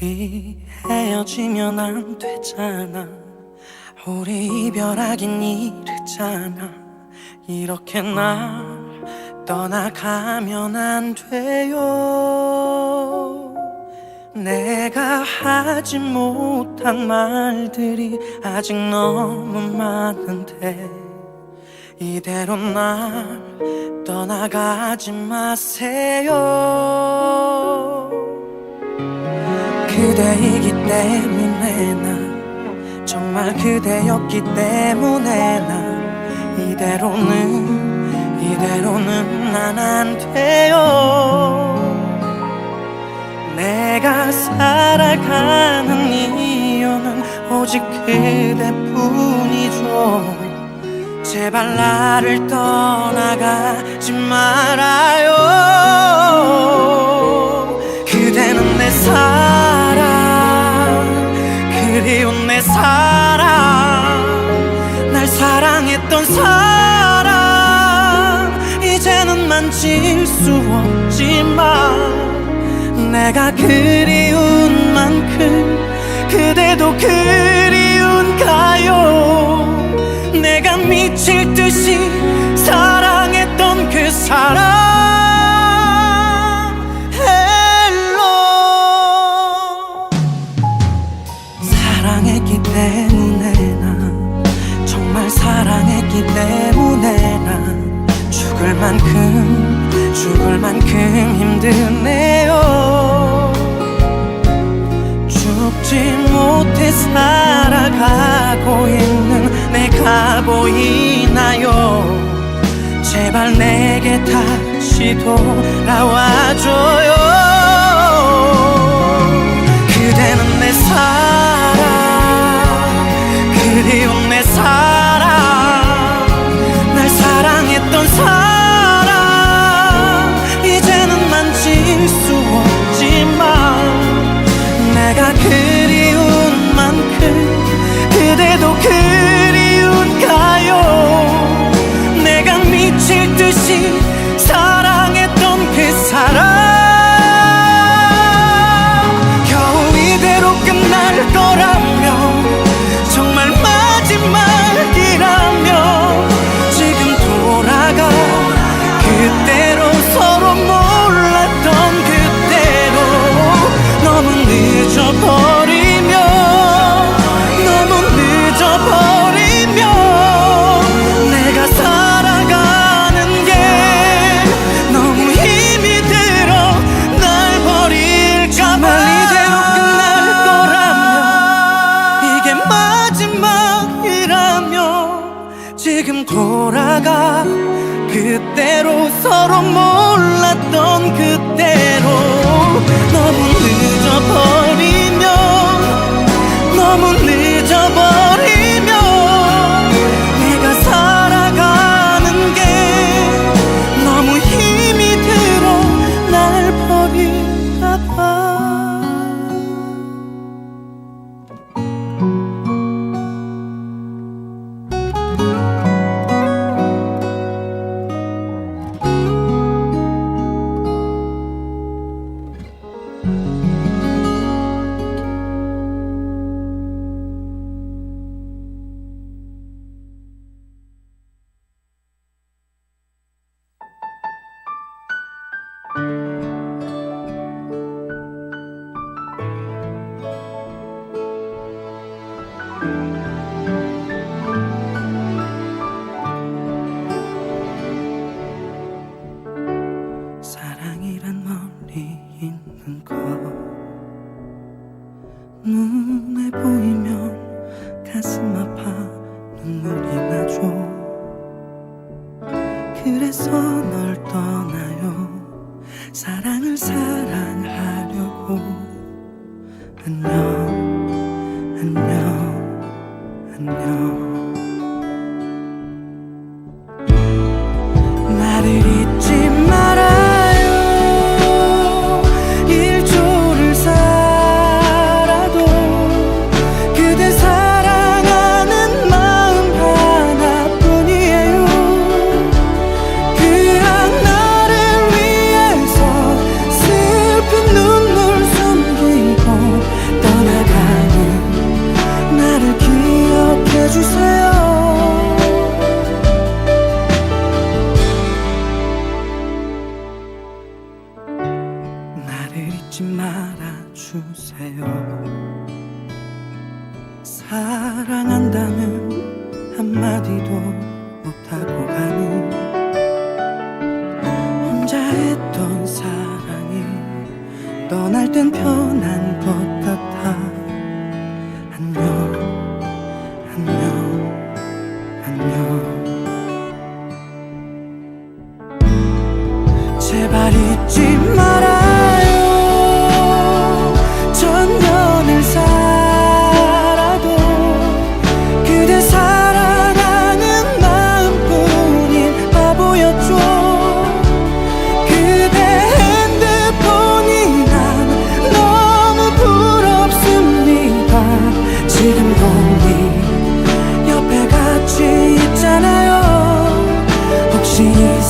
가면 안 되잖아. 우리 이별하긴 이르잖아. 이렇게 날 떠나가면 안 돼요. 내가 하지 못한 말들이 아직 너무 많은데 이대로 날 떠나가지 마세요 그대이기 때문에 나 정말 그대였기 때문에 나 이대로는 이대로는 난 안 돼요. 내가 살아가는 이유는 오직 그대뿐이죠 제발 나를 떠나가지 말아요 사랑 날 사랑했던 사랑 이제는 만질 수 없지만 내가 그리운 만큼 그대도 그리운가요? 내가 미칠 듯이 만큼 죽을 만큼 힘드네요. 죽지 못해 살아가고 있는 내가 보이나요? 제발 내게 다시 돌아와줘요 사 했던 사랑이 떠날 땐 편한 것 같아. 记忆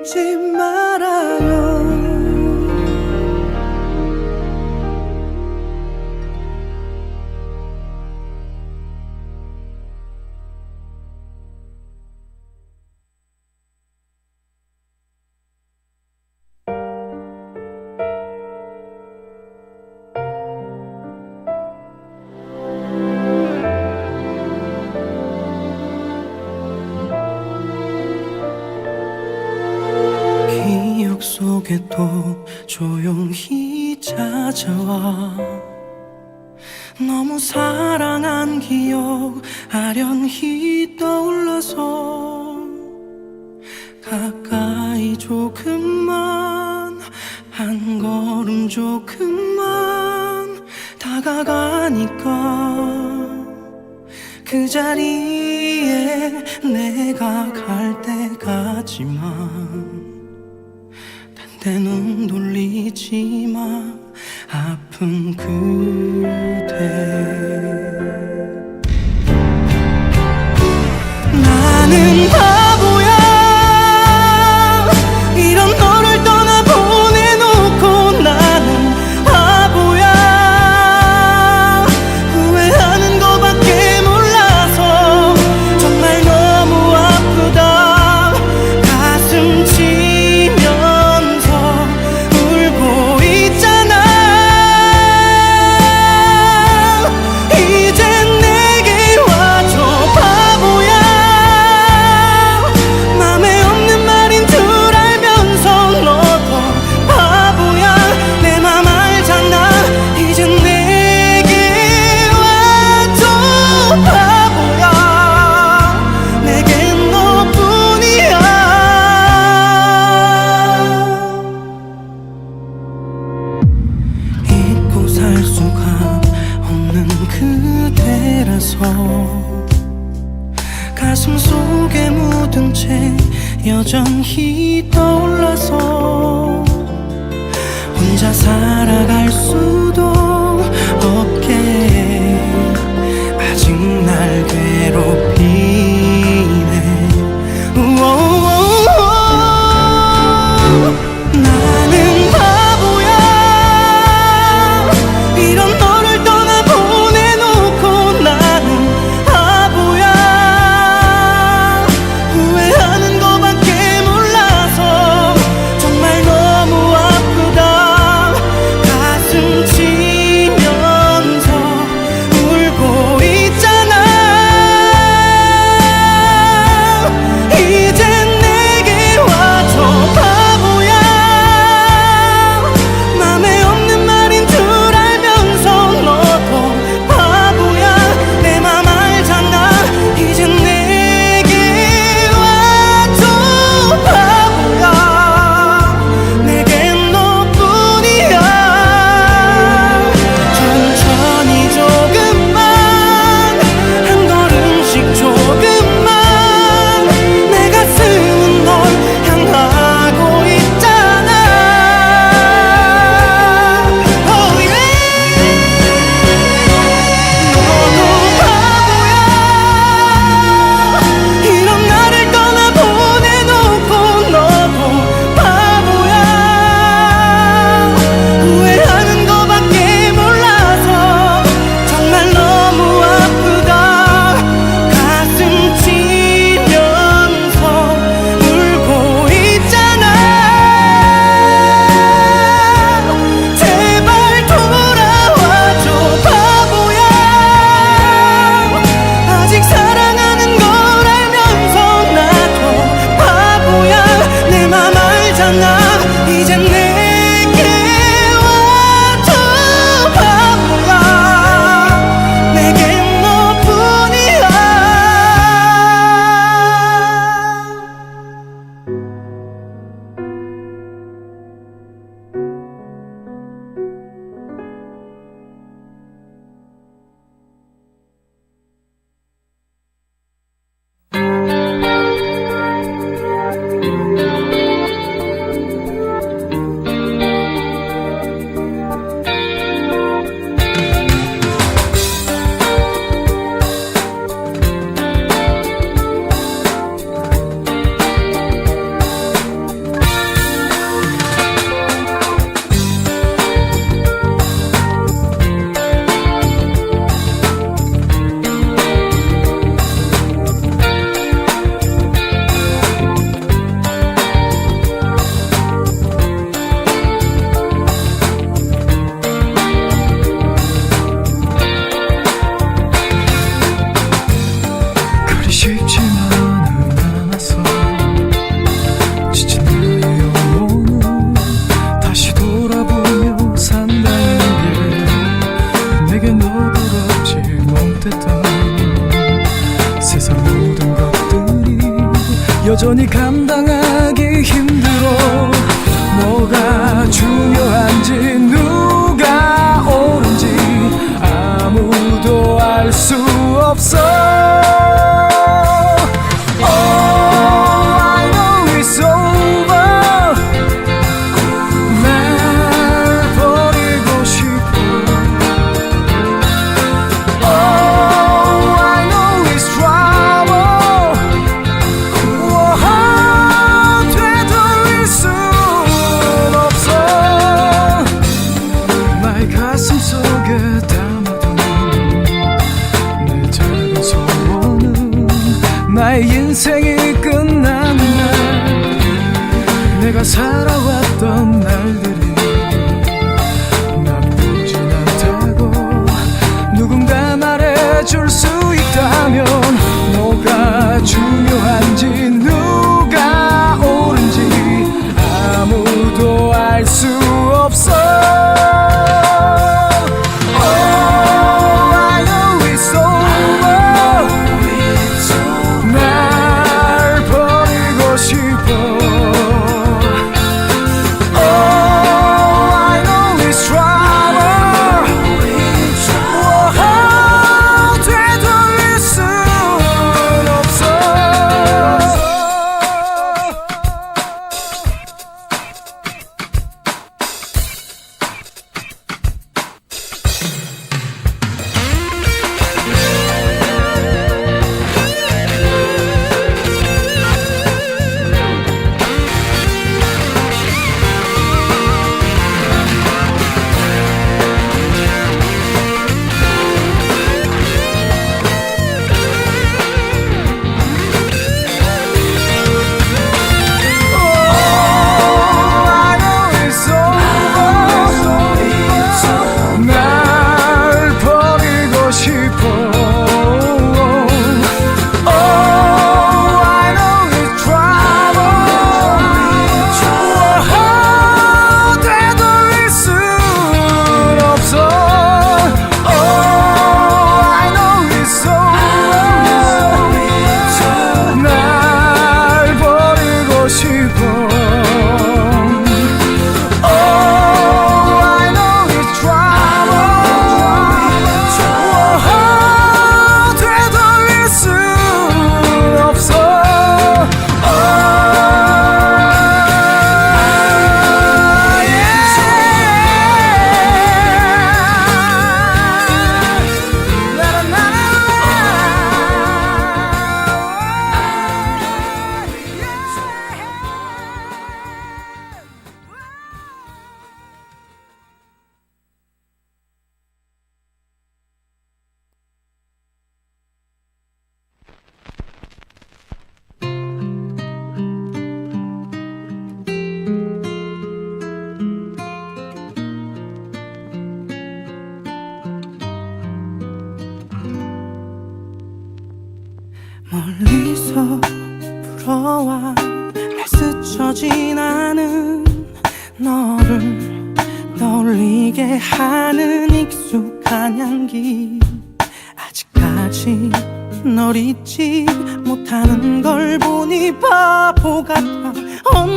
울지 마. 너무 사랑한 기억 아련히 떠올라서 가까이 조금만 한 걸음 조금만 다가가니까 그 자리에 내가 갈 때까지만 딴 데 눈 돌리지만 싶은 그대.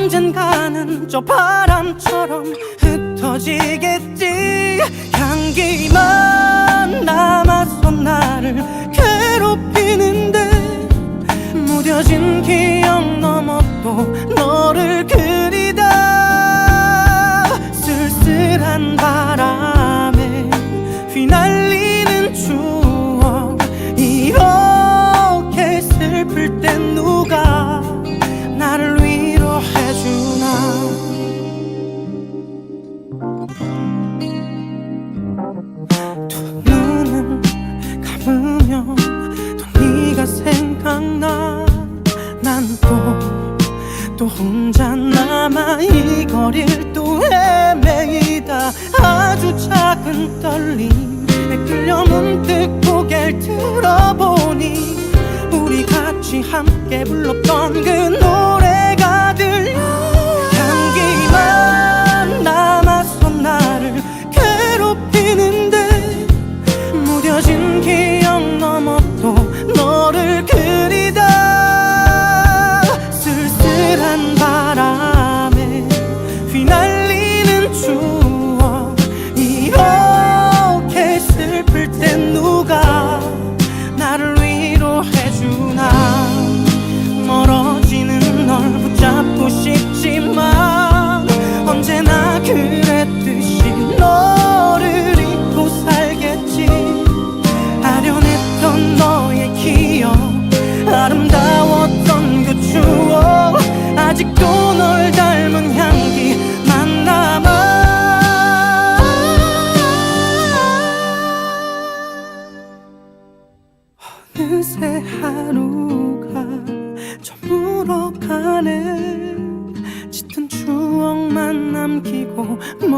언젠가는 저 바람처럼 흩어지겠지. 향기만 남아서 나를 괴롭히는데 무뎌진 기억 넘어 또 너를 그리다. 쓸쓸한 바람에 휘날리는 추억. 이렇게 슬플 땐 누워 떨림에 끌려 문득 고개를 들어보니 우리 같이 함께 불렀던 그 노래가 들려.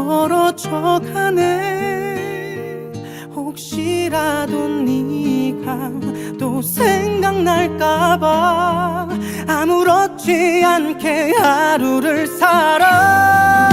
멀어져 가네. 혹시라도 네가 또 생각날까봐 아무렇지 않게 하루를 살아